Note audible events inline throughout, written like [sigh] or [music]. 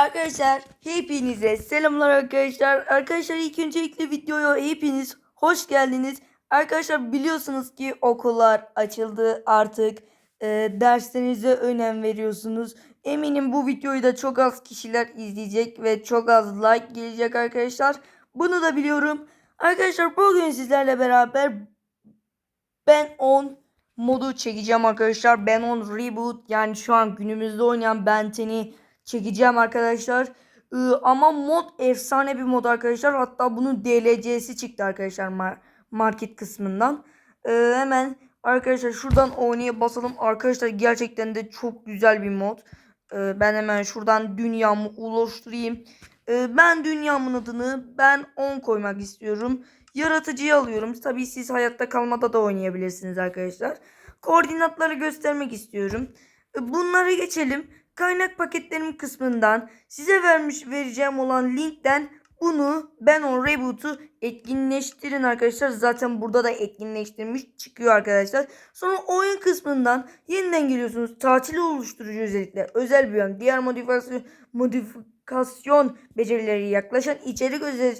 Arkadaşlar hepinize selamlar arkadaşlar. Arkadaşlar ilk öncelikle videoya hepiniz hoş geldiniz. Arkadaşlar biliyorsunuz ki okullar açıldı artık. Ee, derslerinize önem veriyorsunuz. Eminim bu videoyu da çok az kişiler izleyecek ve çok az like gelecek arkadaşlar. Bunu da biliyorum. Arkadaşlar bugün sizlerle beraber Ben 10 modu çekeceğim arkadaşlar. Ben 10 Reboot yani şu an günümüzde oynayan Ben 10'i çekeceğim arkadaşlar. Ee, ama mod efsane bir mod arkadaşlar. Hatta bunun DLC'si çıktı arkadaşlar mar- market kısmından. Ee, hemen arkadaşlar şuradan oynaya basalım. Arkadaşlar gerçekten de çok güzel bir mod. Ee, ben hemen şuradan dünyamı oluşturayım. Ee, ben dünyamın adını ben 10 koymak istiyorum. Yaratıcıyı alıyorum. Tabii siz hayatta kalmada da oynayabilirsiniz arkadaşlar. Koordinatları göstermek istiyorum. Ee, Bunlara geçelim. Kaynak paketlerim kısmından size vermiş vereceğim olan linkten bunu ben o reboot'u etkinleştirin arkadaşlar. Zaten burada da etkinleştirmiş çıkıyor arkadaşlar. Sonra oyun kısmından yeniden geliyorsunuz. Tatili oluşturucu özellikler, özel bir diğer modifikasyon, modifikasyon becerileri yaklaşan içerik özel,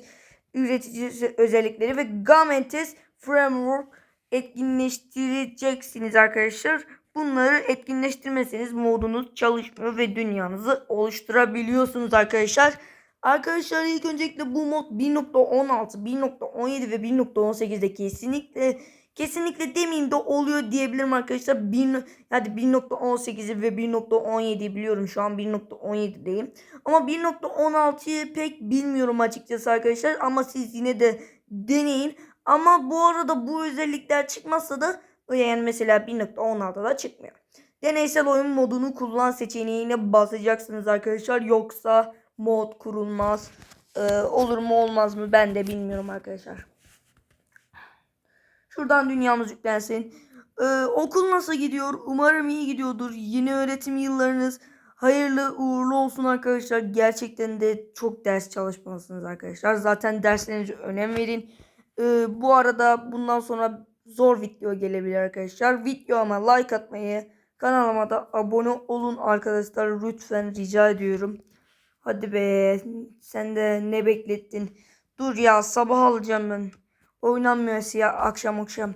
üreticisi özellikleri ve Gamentes Framework etkinleştireceksiniz arkadaşlar. Bunları etkinleştirmeseniz modunuz çalışmıyor ve dünyanızı oluşturabiliyorsunuz arkadaşlar. Arkadaşlar ilk öncelikle bu mod 1.16, 1.17 ve 1.18'de kesinlikle kesinlikle demeyeyim de oluyor diyebilirim arkadaşlar. 1, hadi 1.18'i ve 1.17'yi biliyorum. Şu an 1.17'deyim. Ama 1.16'yı pek bilmiyorum açıkçası arkadaşlar. Ama siz yine de deneyin. Ama bu arada bu özellikler çıkmazsa da yani mesela 1.16'da çıkmıyor. Deneysel oyun modunu kullan seçeneğine basacaksınız arkadaşlar. Yoksa mod kurulmaz. Ee, olur mu olmaz mı ben de bilmiyorum arkadaşlar. Şuradan dünyamız yüklensin. Ee, okul nasıl gidiyor? Umarım iyi gidiyordur. Yeni öğretim yıllarınız hayırlı uğurlu olsun arkadaşlar. Gerçekten de çok ders çalışmalısınız arkadaşlar. Zaten derslerinize önem verin. Ee, bu arada bundan sonra zor video gelebilir arkadaşlar. Videoma like atmayı, kanalıma da abone olun arkadaşlar. Lütfen rica ediyorum. Hadi be sen de ne beklettin? Dur ya sabah alacağım ben. Oynanmıyor ya akşam akşam.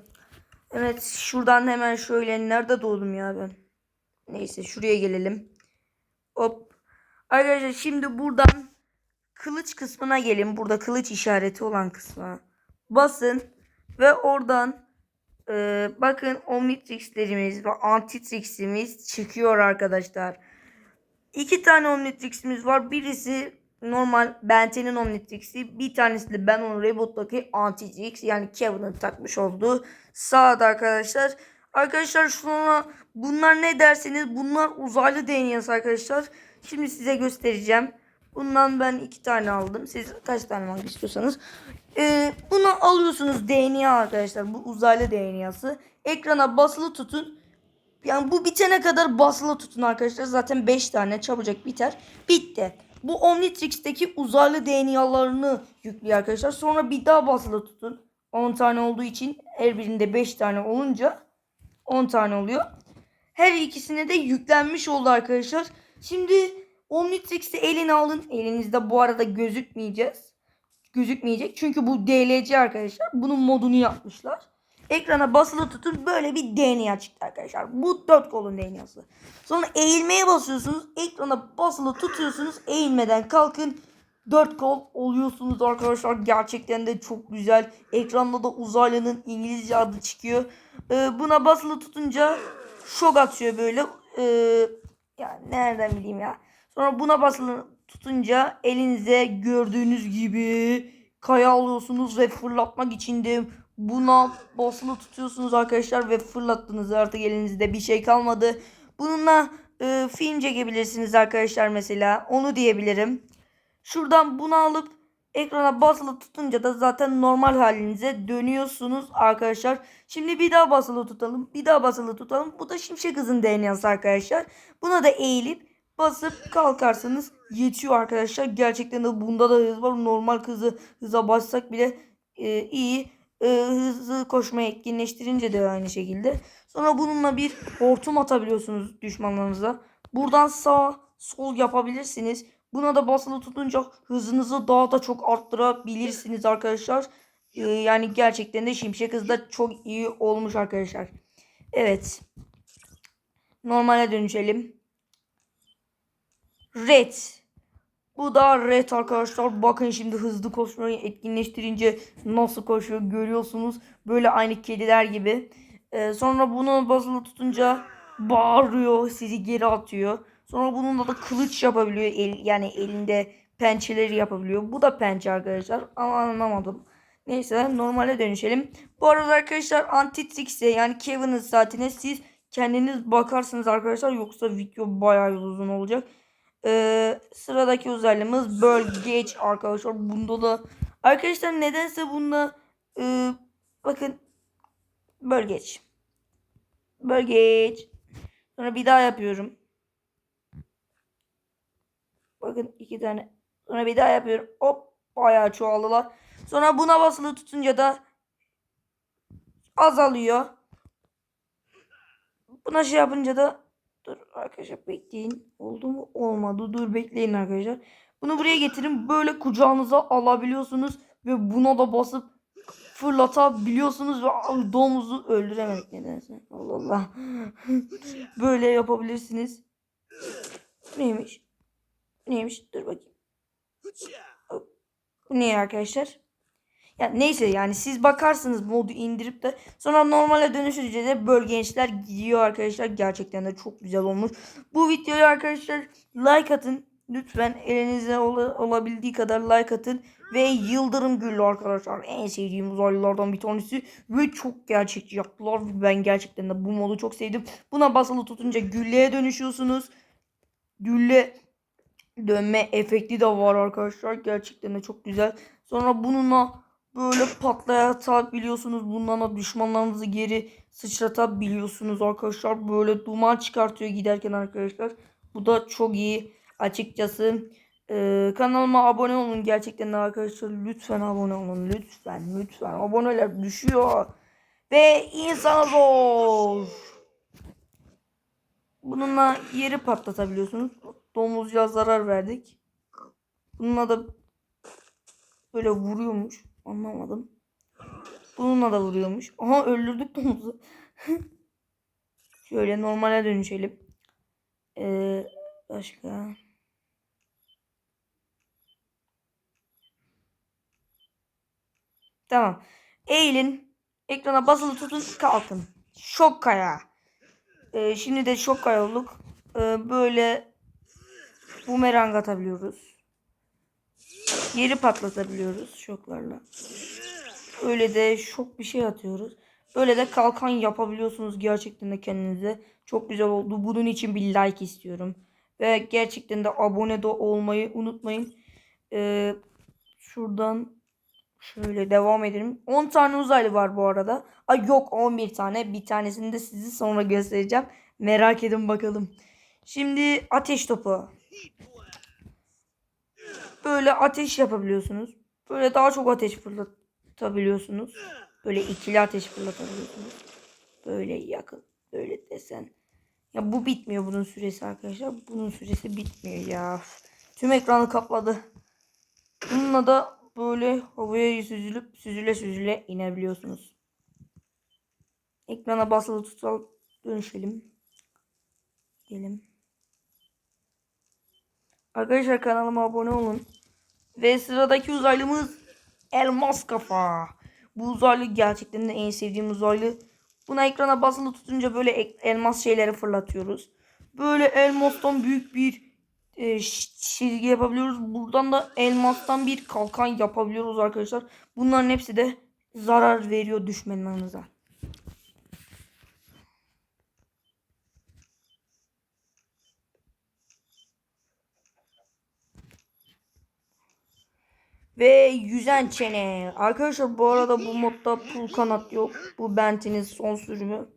Evet şuradan hemen şöyle nerede doğdum ya ben? Neyse şuraya gelelim. Hop. Arkadaşlar şimdi buradan kılıç kısmına gelin. Burada kılıç işareti olan kısma. Basın ve oradan e, bakın Omnitrix'lerimiz ve Antitrix'imiz çıkıyor arkadaşlar. İki tane Omnitrix'imiz var. Birisi normal Benten'in Omnitrix'i. Bir tanesi de ben onun Reboot'taki Antitrix yani Kevin'ın takmış olduğu sağda arkadaşlar. Arkadaşlar sonra bunlar ne derseniz bunlar uzaylı DNA'sı arkadaşlar. Şimdi size göstereceğim. Bundan ben iki tane aldım. Siz kaç tane almak istiyorsanız. Ee, bunu alıyorsunuz DNA arkadaşlar. Bu uzaylı DNA'sı. Ekrana basılı tutun. Yani bu bitene kadar basılı tutun arkadaşlar. Zaten 5 tane çabucak biter. Bitti. Bu Omnitrix'teki uzaylı DNA'larını yüklüyor arkadaşlar. Sonra bir daha basılı tutun. 10 tane olduğu için her birinde 5 tane olunca 10 tane oluyor. Her ikisine de yüklenmiş oldu arkadaşlar. Şimdi Omnitrix'i eline alın. Elinizde bu arada gözükmeyeceğiz. Gözükmeyecek. Çünkü bu DLC arkadaşlar. Bunun modunu yapmışlar. Ekrana basılı tutun böyle bir DNA çıktı arkadaşlar. Bu dört kolun DNA'sı. Sonra eğilmeye basıyorsunuz. Ekrana basılı tutuyorsunuz. Eğilmeden kalkın. Dört kol oluyorsunuz arkadaşlar. Gerçekten de çok güzel. Ekranda da uzaylının İngilizce adı çıkıyor. Ee, buna basılı tutunca şok atıyor böyle. Ee, ya nereden bileyim ya. Sonra buna basılı tutunca elinize gördüğünüz gibi kaya alıyorsunuz ve fırlatmak için de buna basılı tutuyorsunuz arkadaşlar ve fırlattınız artık elinizde bir şey kalmadı. Bununla e, film çekebilirsiniz arkadaşlar mesela onu diyebilirim. Şuradan bunu alıp ekrana basılı tutunca da zaten normal halinize dönüyorsunuz arkadaşlar. Şimdi bir daha basılı tutalım. Bir daha basılı tutalım. Bu da şimşek hızın DNA'sı arkadaşlar. Buna da eğilip basıp kalkarsanız yetiyor arkadaşlar. Gerçekten de bunda da hız var. Normal hızı hıza bassak bile e, iyi. E, hızlı koşmayı etkinleştirince de aynı şekilde. Sonra bununla bir hortum atabiliyorsunuz düşmanlarınıza. Buradan sağ sol yapabilirsiniz. Buna da basılı tutunca hızınızı daha da çok arttırabilirsiniz arkadaşlar. Ee, yani gerçekten de şimşek hızda çok iyi olmuş arkadaşlar. Evet. Normale dönüşelim. Red. Bu da red arkadaşlar. Bakın şimdi hızlı koşmayı etkinleştirince nasıl koşuyor görüyorsunuz. Böyle aynı kediler gibi. Ee, sonra bunu basılı tutunca bağırıyor. Sizi geri atıyor. Sonra bununla da kılıç yapabiliyor. El, yani elinde pençeleri yapabiliyor. Bu da pençe arkadaşlar. Ama anlamadım. Neyse normale dönüşelim. Bu arada arkadaşlar Antitrix'e yani Kevin'in saatine siz kendiniz bakarsınız arkadaşlar. Yoksa video bayağı uzun olacak. Ee, sıradaki özelliğimiz Bölgeç arkadaşlar. Bunda da arkadaşlar nedense bunda e, bakın Bölgeç. Bölgeç. Sonra bir daha yapıyorum. Bakın iki tane. Sonra bir daha yapıyorum. Hop bayağı çoğaldılar. Sonra buna basılı tutunca da azalıyor. Buna şey yapınca da dur arkadaşlar bekleyin. Oldu mu? Olmadı. Dur bekleyin arkadaşlar. Bunu buraya getirin. Böyle kucağınıza alabiliyorsunuz ve buna da basıp fırlatabiliyorsunuz ve domuzu öldüremedik nedense. Allah Allah. [laughs] Böyle yapabilirsiniz. Neymiş? Neymiş? Dur bakayım. Bu ne arkadaşlar? Ya neyse yani siz bakarsınız modu indirip de sonra normale dönüşünce de bölgençler gidiyor arkadaşlar. Gerçekten de çok güzel olmuş. Bu videoya arkadaşlar like atın. Lütfen elinizde ola- olabildiği kadar like atın. Ve Yıldırım Güllü arkadaşlar en sevdiğim uzaylılardan bir tanesi. Ve çok gerçekçi yaptılar. Ben gerçekten de bu modu çok sevdim. Buna basılı tutunca gülleye dönüşüyorsunuz. Gülle dönme efekti de var arkadaşlar. Gerçekten de çok güzel. Sonra bununla böyle patlatabiliyorsunuz. Bundan da düşmanlarınızı geri sıçratabiliyorsunuz arkadaşlar. Böyle duman çıkartıyor giderken arkadaşlar. Bu da çok iyi. Açıkçası Ee, kanalıma abone olun gerçekten arkadaşlar. Lütfen abone olun. Lütfen lütfen. Aboneler düşüyor. Ve insan zor. Bununla yeri patlatabiliyorsunuz. Domuzcuğa zarar verdik. Bununla da böyle vuruyormuş. Anlamadım. Bununla da vuruyormuş. Aha öldürdük domuzu. [laughs] Şöyle normale dönüşelim. Ee, başka. Tamam. Eğilin. Ekrana basılı tutun. Kalkın. Şok kaya. Ee, şimdi de şok kaya olduk. Ee, böyle bumerang atabiliyoruz. Yeri patlatabiliyoruz şoklarla. Öyle de şok bir şey atıyoruz. Böyle de kalkan yapabiliyorsunuz gerçekten de kendinize. Çok güzel oldu. Bunun için bir like istiyorum. Ve gerçekten de abone de olmayı unutmayın. Ee, şuradan şöyle devam edelim. 10 tane uzaylı var bu arada. Ay yok 11 tane. Bir tanesini de sizi sonra göstereceğim. Merak edin bakalım. Şimdi ateş topu. Böyle ateş yapabiliyorsunuz. Böyle daha çok ateş fırlatabiliyorsunuz. Böyle ikili ateş fırlatabiliyorsunuz. Böyle yakın. Böyle desen. Ya bu bitmiyor bunun süresi arkadaşlar. Bunun süresi bitmiyor ya. Tüm ekranı kapladı. Bununla da böyle havaya süzülüp süzüle süzüle inebiliyorsunuz. Ekrana basılı tutalım. Dönüşelim. Gelin. Arkadaşlar kanalıma abone olun. Ve sıradaki uzaylımız Elmas Kafa. Bu uzaylı gerçekten de en sevdiğim uzaylı. Buna ekrana basılı tutunca böyle elmas şeyleri fırlatıyoruz. Böyle elmastan büyük bir e, çizgi yapabiliyoruz. Buradan da elmastan bir kalkan yapabiliyoruz arkadaşlar. Bunların hepsi de zarar veriyor düşmanlarınıza. Ve yüzen çene. Arkadaşlar bu arada bu modda pul kanat yok. Bu Bentley'nin son sürümü.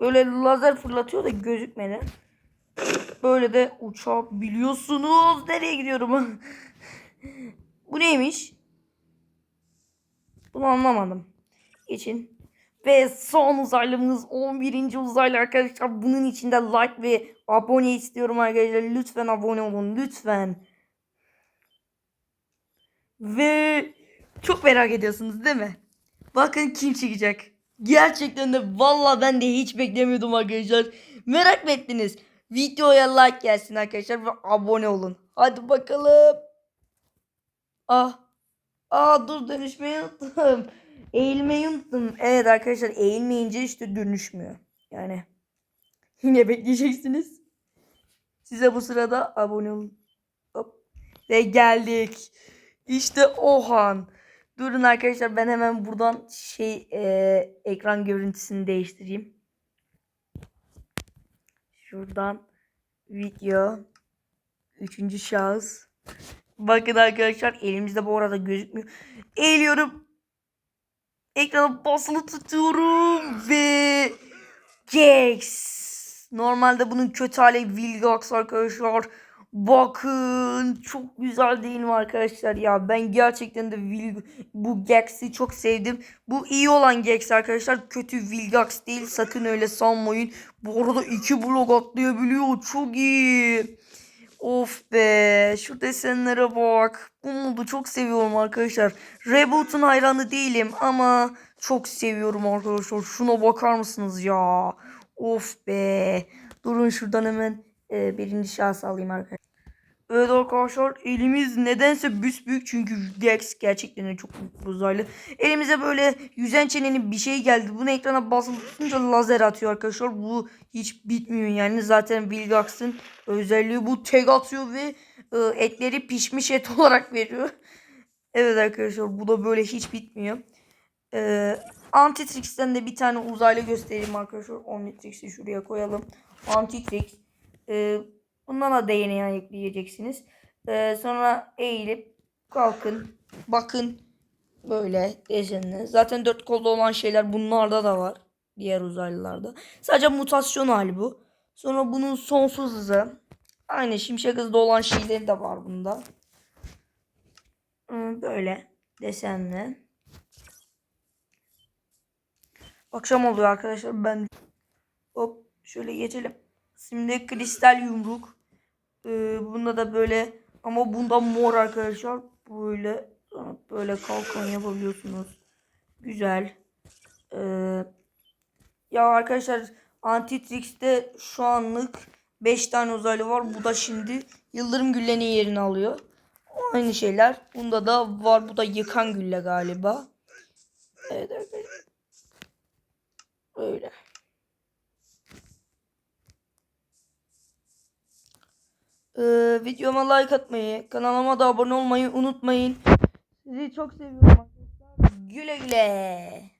Böyle lazer fırlatıyor da gözükmedi. Böyle de uçabiliyorsunuz. Nereye gidiyorum? [laughs] bu neymiş? Bunu anlamadım. Geçin. Ve son uzaylımız 11. uzaylı arkadaşlar. Bunun içinde like ve Abone istiyorum arkadaşlar. Lütfen abone olun. Lütfen. Ve çok merak ediyorsunuz değil mi? Bakın kim çıkacak. Gerçekten de valla ben de hiç beklemiyordum arkadaşlar. Merak mı ettiniz? Videoya like gelsin arkadaşlar ve abone olun. Hadi bakalım. Ah. Aa dur dönüşmeyi unuttum. Eğilmeyi unuttum. Evet arkadaşlar eğilmeyince işte dönüşmüyor. Yani yine bekleyeceksiniz. Size bu sırada abone olun. Hop. Ve geldik. İşte Ohan. Durun arkadaşlar ben hemen buradan şey e, ekran görüntüsünü değiştireyim. Şuradan video üçüncü şahıs. Bakın arkadaşlar elimizde bu arada gözükmüyor. Eğiliyorum. Ekrana basılı tutuyorum ve Gex. Normalde bunun kötü hali Vilgax arkadaşlar. Bakın çok güzel değil mi arkadaşlar ya ben gerçekten de Vil bu Gex'i çok sevdim. Bu iyi olan Gex arkadaşlar kötü Vilgax değil sakın öyle sanmayın. Bu arada iki blok atlayabiliyor çok iyi. Of be şu desenlere bak. Bu modu çok seviyorum arkadaşlar. Reboot'un hayranı değilim ama çok seviyorum arkadaşlar. Şuna bakar mısınız ya? Of be. Durun şuradan hemen e, birinci şahıs alayım arkadaşlar. Evet arkadaşlar elimiz nedense büyük çünkü Gex gerçekten çok büyük uzaylı. Elimize böyle yüzen çenenin bir şey geldi. Bunu ekrana basılı tutunca lazer atıyor arkadaşlar. Bu hiç bitmiyor yani. Zaten Vilgax'ın özelliği bu tek atıyor ve e, etleri pişmiş et [laughs] olarak veriyor. evet arkadaşlar bu da böyle hiç bitmiyor. E, Antitrix'ten de bir tane uzaylı göstereyim arkadaşlar. Omnitrix'i şuraya koyalım. Antitrix. E, bundan da DNA ekleyeceksiniz. E, sonra eğilip kalkın. Bakın. Böyle desenli. Zaten dört kolda olan şeyler bunlarda da var. Diğer uzaylılarda. Sadece mutasyon hali bu. Sonra bunun sonsuz hızı. Aynı şimşek hızda olan şeyleri de var bunda. Hmm, Böyle desenli. Akşam oluyor arkadaşlar. Ben hop şöyle geçelim. Şimdi kristal yumruk. Ee, bunda da böyle ama bunda mor arkadaşlar. Böyle böyle kalkan yapabiliyorsunuz. Güzel. Ee, ya arkadaşlar Antitrix'te şu anlık 5 tane uzaylı var. Bu da şimdi Yıldırım Gülle'nin yerini alıyor. Aynı şeyler. Bunda da var. Bu da yıkan gülle galiba. Evet arkadaşlar. Öyle. Ee, videoma like atmayı, kanalıma da abone olmayı unutmayın. Sizi çok seviyorum arkadaşlar. Güle güle.